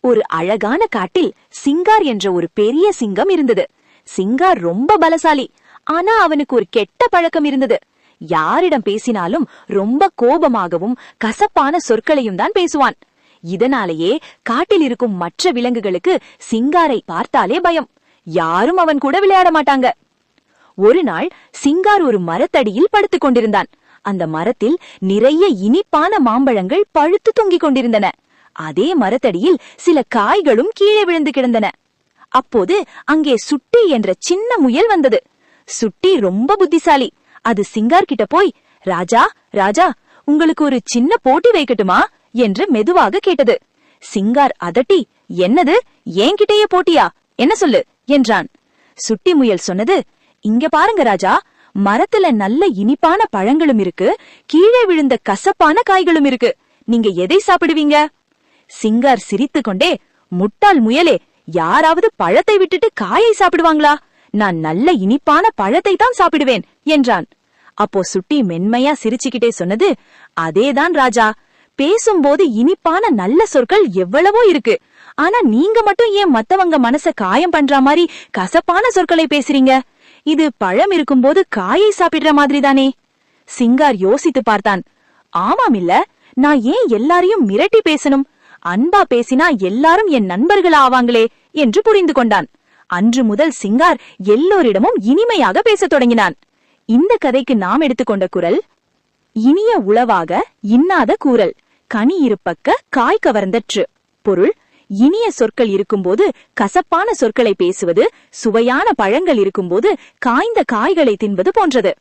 ஒரு அழகான காட்டில் சிங்கார் என்ற ஒரு பெரிய சிங்கம் இருந்தது. சிங்கார் ரொம்ப பலசாலி. ஆனா அவனுக்கு ஒரு கெட்ட பழக்கம் இருந்தது. யாரிடம் பேசினாலும் ரொம்ப கோபமாகவும் கசப்பான சொற்களையும் தான் பேசுவான். இதனாலேயே காட்டில் இருக்கும் மற்ற விலங்குகளுக்கு சிங்காரை பார்த்தாலே பயம். யாரும் அவன் கூட விளையாட மாட்டாங்க. ஒரு நாள் சிங்கார் ஒரு மரத்தடியில் படுத்துக் கொண்டிருந்தான். அந்த மரத்தில் நிறைய இனிப்பான மாம்பழங்கள் பழுத்து தொங்கிக் கொண்டிருந்தன. அதே மரத்தடியில் சில காய்களும் கீழே விழுந்து கிடந்தன. அப்போது அங்கே சுட்டி என்ற சின்ன முயல் வந்தது. சுட்டி ரொம்ப புத்திசாலி. அது சிங்கார் கிட்ட போய் ராஜா ராஜா உங்களுக்கு ஒரு சின்ன போட்டி வைக்கட்டுமா? என்று மெதுவாக கேட்டது. சிங்கார் அதட்டி என்னது? என்கிட்டயே போட்டியா? என்ன சொல்லு? என்றான். சுட்டி முயல் சொன்னது இங்க பாருங்க ராஜா மரத்துல நல்ல இனிப்பான பழங்களும் இருக்கு கீழே விழுந்த கசப்பான காய்களும் இருக்கு. நீங்க எதை சாப்பிடுவீங்க? சிங்கார் சிரித்துக் கொண்டே முட்டாள் முயலே யாராவது பழத்தை விட்டுட்டு காயை சாப்பிடுவாங்களா? நான் நல்ல இனிப்பான பழத்தை தான் சாப்பிடுவேன் என்றான். அப்போ சுட்டி மென்மையா சிரிச்சுக்கிட்டே சொன்னது அதேதான் ராஜா பேசும்போது இனிப்பான நல்ல சொற்கள் எவ்வளவோ இருக்கு. ஆனா நீங்க மட்டும் ஏன் மத்தவங்க மனச காயம் பண்ற மாதிரி கசப்பான சொற்களை பேசுறீங்க? இது பழம் இருக்கும்போது காயை சாப்பிடுற மாதிரி தானே சிங்கார் யோசித்து பார்த்தான். ஆமாம் இல்ல நான் ஏன் எல்லாரையும் மிரட்டி பேசணும்? அன்பா பேசினா எல்லாரும் என் நண்பர்கள் ஆவாங்களே என்று புரிந்து கொண்டான். அன்று முதல் சிங்கார் எல்லோரிடமும் இனிமையாக பேசத் தொடங்கினான். இந்த கதைக்கு நாம் எடுத்துக்கொண்ட குரல் இனிய உளவாக இன்னாத கூறல் கனி இருப்பக்க காய் கவர்ந்தற்று. பொருள் இனிய சொற்கள் இருக்கும்போது கசப்பான சொற்களை பேசுவது சுவையான பழங்கள் இருக்கும்போது காய்ந்த காய்களை தின்பது போன்றது.